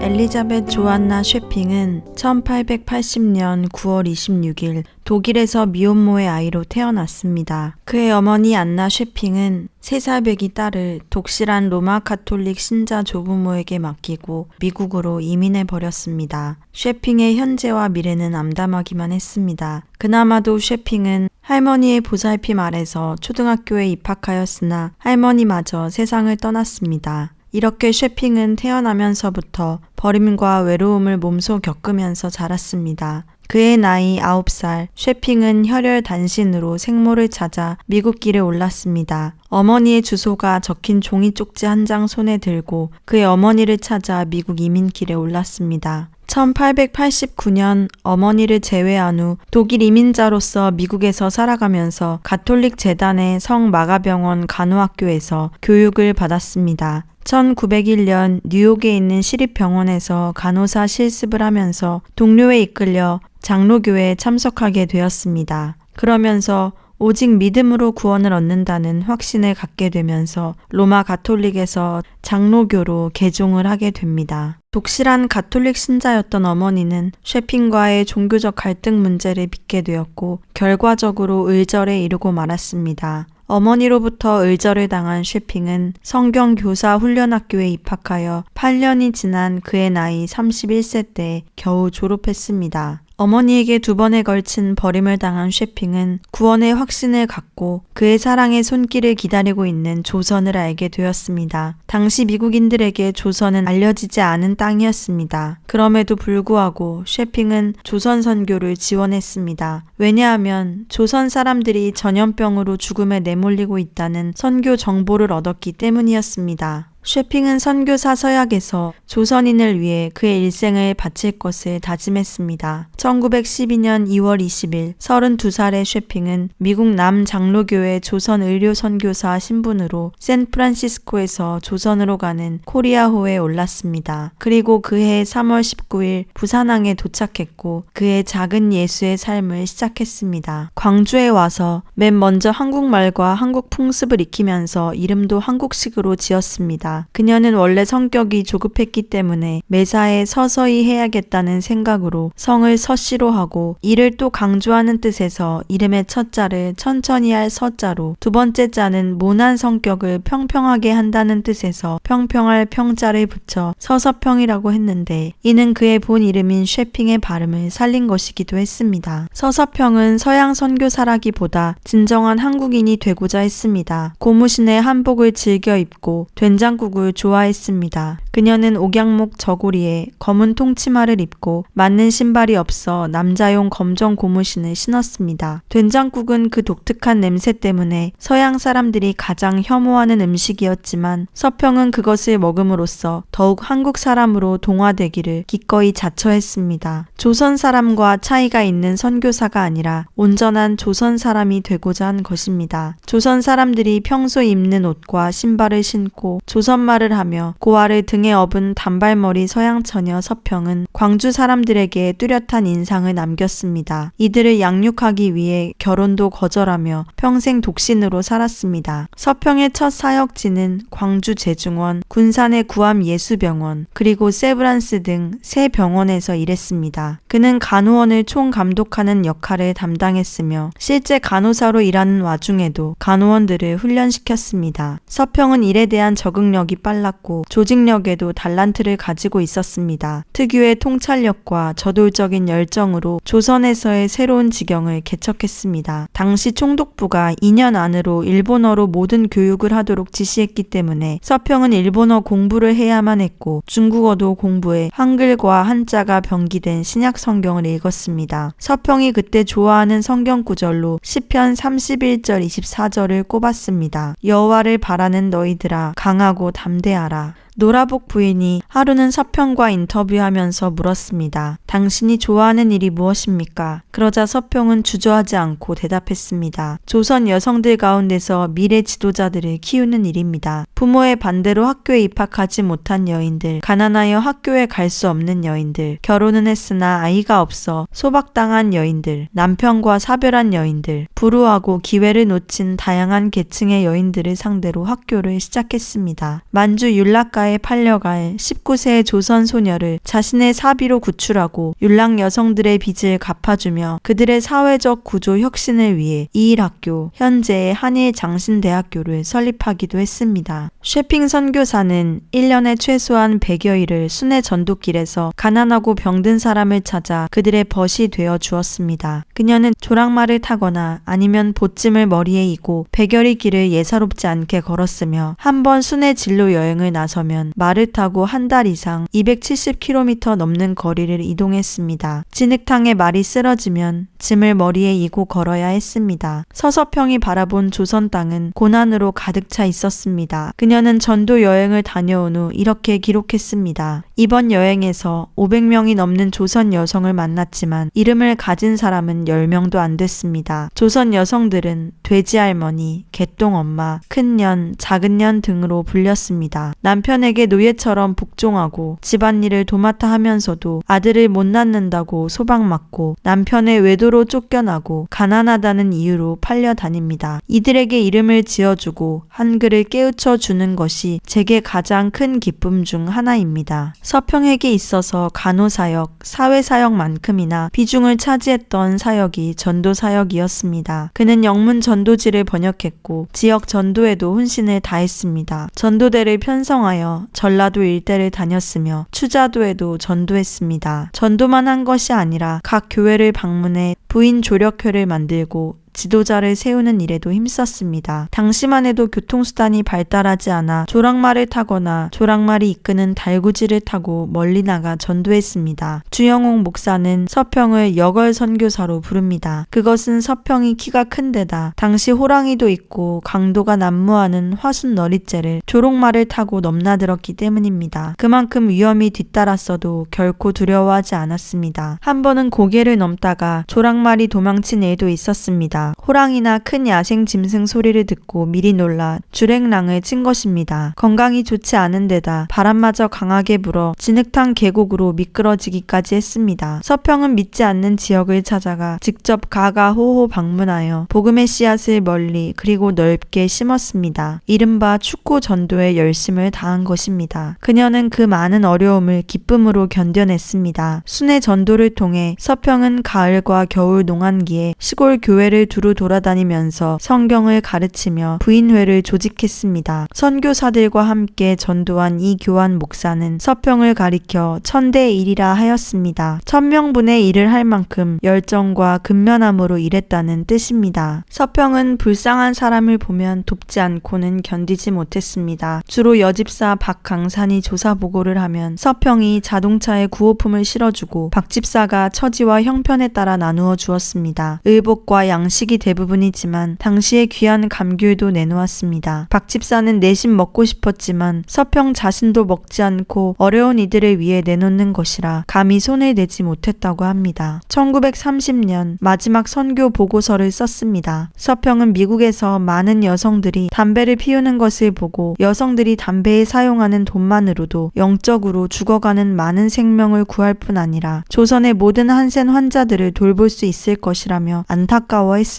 엘리자벳 조안나 쉐핑은 1880년 9월 26일 독일에서 미혼모의 아이로 태어났습니다. 그의 어머니 안나 쉐핑은 3살 배기 딸을 독실한 로마 카톨릭 신자 조부모에게 맡기고 미국으로 이민해 버렸습니다. 쉐핑의 현재와 미래는 암담하기만 했습니다. 그나마도 쉐핑은 할머니의 보살핌 아래서 초등학교에 입학하였으나 할머니마저 세상을 떠났습니다. 이렇게 쉐핑은 태어나면서부터 버림과 외로움을 몸소 겪으면서 자랐습니다. 그의 나이 9살, 쉐핑은 혈혈 단신으로 생모를 찾아 미국 길에 올랐습니다. 어머니의 주소가 적힌 종이 쪽지 한 장 손에 들고 그의 어머니를 찾아 미국 이민길에 올랐습니다. 1889년 어머니를 제외한 후 독일 이민자로서 미국에서 살아가면서 가톨릭 재단의 성 마가병원 간호학교에서 교육을 받았습니다. 1901년 뉴욕에 있는 시립병원에서 간호사 실습을 하면서 동료에 이끌려 장로교회에 참석하게 되었습니다. 그러면서 오직 믿음으로 구원을 얻는다는 확신을 갖게 되면서 로마 가톨릭에서 장로교로 개종을 하게 됩니다. 독실한 가톨릭 신자였던 어머니는 쉐핑과의 종교적 갈등 문제를 빚게 되었고 결과적으로 의절에 이르고 말았습니다. 어머니로부터 의절을 당한 쉐핑은 성경 교사 훈련학교에 입학하여 8년이 지난 그의 나이 31세 때 겨우 졸업했습니다. 어머니에게 두 번에 걸친 버림을 당한 쉐핑은 구원의 확신을 갖고 그의 사랑의 손길을 기다리고 있는 조선을 알게 되었습니다. 당시 미국인들에게 조선은 알려지지 않은 땅이었습니다. 그럼에도 불구하고 쉐핑은 조선 선교를 지원했습니다. 왜냐하면 조선 사람들이 전염병으로 죽음에 내몰리고 있다는 선교 정보를 얻었기 때문이었습니다. 쉐핑은 선교사 서약에서 조선인을 위해 그의 일생을 바칠 것을 다짐했습니다. 1912년 2월 20일 32살의 쉐핑은 미국 남장로교회 조선 의료 선교사 신분으로 샌프란시스코에서 조선으로 가는 코리아호에 올랐습니다. 그리고 그해 3월 19일 부산항에 도착했고 그의 작은 예수의 삶을 시작했습니다. 광주에 와서 맨 먼저 한국말과 한국 풍습을 익히면서 이름도 한국식으로 지었습니다. 그녀는 원래 성격이 조급했기 때문에 매사에 서서히 해야겠다는 생각으로 성을 서씨로 하고 이를 또 강조하는 뜻에서 이름의 첫 자를 천천히 할 서자로 두 번째 자는 모난 성격을 평평하게 한다는 뜻에서 평평할 평자를 붙여 서서평이라고 했는데 이는 그의 본 이름인 쉐핑의 발음을 살린 것이기도 했습니다. 서서평은 서양 선교사라기보다 진정한 한국인이 되고자 했습니다. 고무신의 한복을 즐겨 입고 된장 된 장국을 좋아했습니다. 그녀는 옥양목 저고리에 검은 통치마를 입고 맞는 신발이 없어 남자용 검정 고무신을 신었습니다. 된장국은 그 독특한 냄새 때문에 서양 사람들이 가장 혐오하는 음식이었지만 서평은 그것을 먹음으로써 더욱 한국 사람으로 동화되기를 기꺼이 자처했습니다. 조선 사람과 차이가 있는 선교사가 아니라 온전한 조선 사람이 되고자 한 것입니다. 조선 사람들이 평소 입는 옷과 신발을 신고 조선 말을 하며 고아를 등에 업은 단발머리 서양 처녀 서평은 광주 사람들에게 뚜렷한 인상을 남겼습니다. 이들을 양육하기 위해 결혼도 거절하며 평생 독신으로 살았습니다. 서평의 첫 사역지는 광주 제중원, 군산의 구암 예수병원, 그리고 세브란스 등 세 병원에서 일했습니다. 그는 간호원을 총감독하는 역할을 담당했으며 실제 간호사로 일하는 와중에도 간호원들을 훈련시켰습니다. 서평은 일에 대한 적응력 이 빨랐고 조직력에도 달란트를 가지고 있었습니다. 특유의 통찰력과 저돌적인 열정으로 조선에서의 새로운 지경을 개척했습니다. 당시 총독부가 2년 안으로 일본어로 모든 교육을 하도록 지시했기 때문에 서평은 일본어 공부를 해야만 했고 중국어도 공부해 한글과 한자가 병기된 신약 성경을 읽었습니다. 서평이 그때 좋아하는 성경 구절로 시편 31절 24절을 꼽았습니다. 여호와를 바라는 너희들아 강하고 담대하라. 노라복 부인이 하루는 서평과 인터뷰하면서 물었습니다. 당신이 좋아하는 일이 무엇입니까? 그러자 서평은 주저하지 않고 대답했습니다. 조선 여성들 가운데서 미래 지도자들을 키우는 일입니다. 부모의 반대로 학교에 입학하지 못한 여인들, 가난하여 학교에 갈 수 없는 여인들, 결혼은 했으나 아이가 없어 소박당한 여인들, 남편과 사별한 여인들, 불우하고 기회를 놓친 다양한 계층의 여인들을 상대로 학교를 시작했습니다. 만주 율락가의 나라에 팔려갈 19세의 조선 소녀를 자신의 사비로 구출하고 율랑 여성들의 빚을 갚아주며 그들의 사회적 구조 혁신을 위해 이일학교, 현재의 한일 장신대학교를 설립하기도 했습니다. 쉐핑 선교사는 1년에 최소한 100여일을 순회 전도길에서 가난하고 병든 사람을 찾아 그들의 벗이 되어 주었습니다. 그녀는 조랑말을 타거나 아니면 보찜을 머리에 이고 100여리 길을 예사롭지 않게 걸었으며 한 번 순회 진로 여행을 나서 면 말을 타고 한 달 이상 270km 넘는 거리를 이동했습니다. 진흙탕에 말이 쓰러지면 짐을 머리에 이고 걸어야 했습니다. 서서평이 바라본 조선 땅은 고난으로 가득 차 있었습니다. 그녀는 전도 여행을 다녀온 후 이렇게 기록했습니다. 이번 여행에서 500명이 넘는 조선 여성을 만났지만 이름을 가진 사람은 10명도 안 됐습니다. 조선 여성들은 돼지 할머니, 개똥 엄마, 큰년, 작은년 등으로 불렸습니다. 남편 에게 노예처럼 복종하고 집안일을 도맡아 하면서도 아들을 못 낳는다고 소박맞고 남편의 외도로 쫓겨나고 가난하다는 이유로 팔려 다닙니다. 이들에게 이름을 지어주고 한글을 깨우쳐 주는 것이 제게 가장 큰 기쁨 중 하나입니다. 서평에게 있어서 간호사역, 사회사역만큼이나 비중을 차지했던 사역이 전도 사역이었습니다. 그는 영문 전도지를 번역했고 지역 전도에도 혼신을 다했습니다. 전도대를 편성하여 전라도 일대를 다녔으며 추자도에도 전도했습니다. 전도만 한 것이 아니라 각 교회를 방문해 부인 조력회를 만들고 지도자를 세우는 일에도 힘썼습니다. 당시만 해도 교통수단이 발달하지 않아 조랑말을 타거나 조랑말이 이끄는 달구지를 타고 멀리 나가 전도했습니다. 주영옥 목사는 서평을 여걸 선교사로 부릅니다. 그것은 서평이 키가 큰 데다 당시 호랑이도 있고 강도가 난무하는 화순 너릿재를 조롱말을 타고 넘나들었기 때문입니다. 그만큼 위험이 뒤따랐어도 결코 두려워하지 않았습니다. 한 번은 고개를 넘다가 조랑말이 도망친 일도 있었습니다. 호랑이나 큰 야생 짐승 소리를 듣고 미리 놀라 주랭랑을 친 것입니다. 건강이 좋지 않은 데다 바람마저 강하게 불어 진흙탕 계곡으로 미끄러지기까지 했습니다. 서평은 믿지 않는 지역을 찾아가 직접 가가호호 방문하여 복음의 씨앗을 멀리 그리고 넓게 심었습니다. 이른바 축구 전도에 열심을 다한 것입니다. 그녀는 그 많은 어려움을 기쁨으로 견뎌냈습니다. 순회 전도를 통해 서평은 가을과 겨울 농한기에 시골 교회를 두루 돌아다니면서 성경을 가르치며 부인회를 조직했습니다. 선교사들과 함께 전도한 이 교환 목사는 서평을 가리켜 천대 일이라 하였습니다. 천명분의 일을 할 만큼 열정과 근면함으로 일했다는 뜻입니다. 서평은 불쌍한 사람을 보면 돕지 않고는 견디지 못했습니다. 주로 여집사 박강산이 조사 보고를 하면 서평이 자동차에 구호품을 실어주고 박 집사가 처지와 형편에 따라 나누어 주었습니다. 의복과 양식 이 대부분이지만 당시의 귀한 감귤도 내놓았습니다. 박 집사는 내심 먹고 싶었지만 서평 자신도 먹지 않고 어려운 이들을 위해 내놓는 것이라 감히 손을 내지 못했다고 합니다. 1930년 마지막 선교 보고서를 썼습니다. 서평은 미국에서 많은 여성들이 담배를 피우는 것을 보고 여성들이 담배에 사용하는 돈만으로도 영적으로 죽어가는 많은 생명을 구할 뿐 아니라 조선의 모든 한센 환자들을 돌볼 수 있을 것이라며 안타까워했습니다.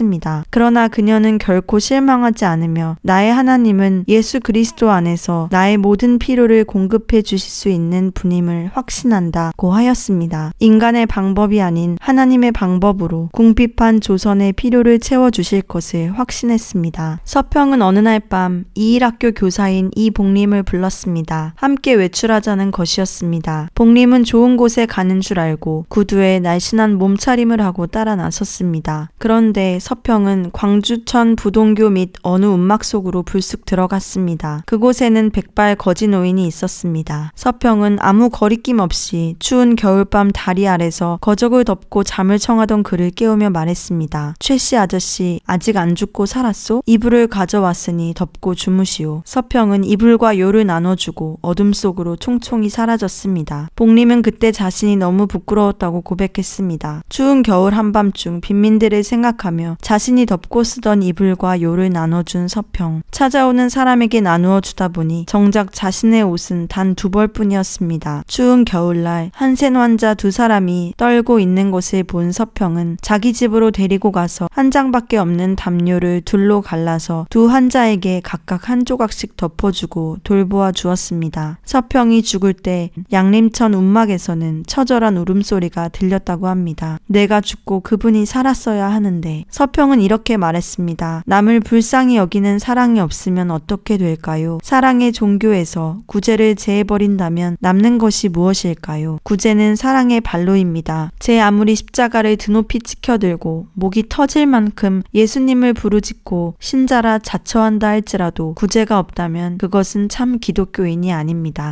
그러나 그녀는 결코 실망하지 않으며 나의 하나님은 예수 그리스도 안에서 나의 모든 필요를 공급해 주실 수 있는 분임을 확신한다고 하였습니다. 인간의 방법이 아닌 하나님의 방법으로 궁핍한 조선의 필요를 채워 주실 것을 확신했습니다. 서평은 어느 날 밤 이일학교 교사인 이복림을 불렀습니다. 함께 외출하자는 것이었습니다. 복림은 좋은 곳에 가는 줄 알고 구두에 날씬한 몸차림을 하고 따라 나섰습니다. 그런데 서평은 광주천 부동교 및 어느 움막 속으로 불쑥 들어갔습니다. 그곳에는 백발 거지 노인이 있었습니다. 서평은 아무 거리낌 없이 추운 겨울밤 다리 아래서 거적을 덮고 잠을 청하던 그를 깨우며 말했습니다. 최 씨 아저씨 아직 안 죽고 살았소? 이불을 가져왔으니 덮고 주무시오. 서평은 이불과 요를 나눠주고 어둠 속으로 총총히 사라졌습니다. 복림은 그때 자신이 너무 부끄러웠다고 고백했습니다. 추운 겨울 한밤중 빈민들을 생각하며 자신이 덮고 쓰던 이불과 요를 나눠준 서평. 찾아오는 사람에게 나누어 주다 보니 정작 자신의 옷은 단 두 벌뿐이었습니다. 추운 겨울날 한센 환자 두 사람이 떨고 있는 것을 본 서평은 자기 집으로 데리고 가서 한 장밖에 없는 담요를 둘로 갈라서 두 환자에게 각각 한 조각씩 덮어주고 돌보아 주었습니다. 서평이 죽을 때 양림천 운막에서는 처절한 울음소리가 들렸다고 합니다. 내가 죽고 그분이 살았어야 하는데 서평은 이렇게 말했습니다. 남을 불쌍히 여기는 사랑이 없으면 어떻게 될까요? 사랑의 종교에서 구제를 제해버린다면 남는 것이 무엇일까요? 구제는 사랑의 발로입니다. 제 아무리 십자가를 드높이 치켜들고 목이 터질 만큼 예수님을 부르짖고 신자라 자처한다 할지라도 구제가 없다면 그것은 참 기독교인이 아닙니다.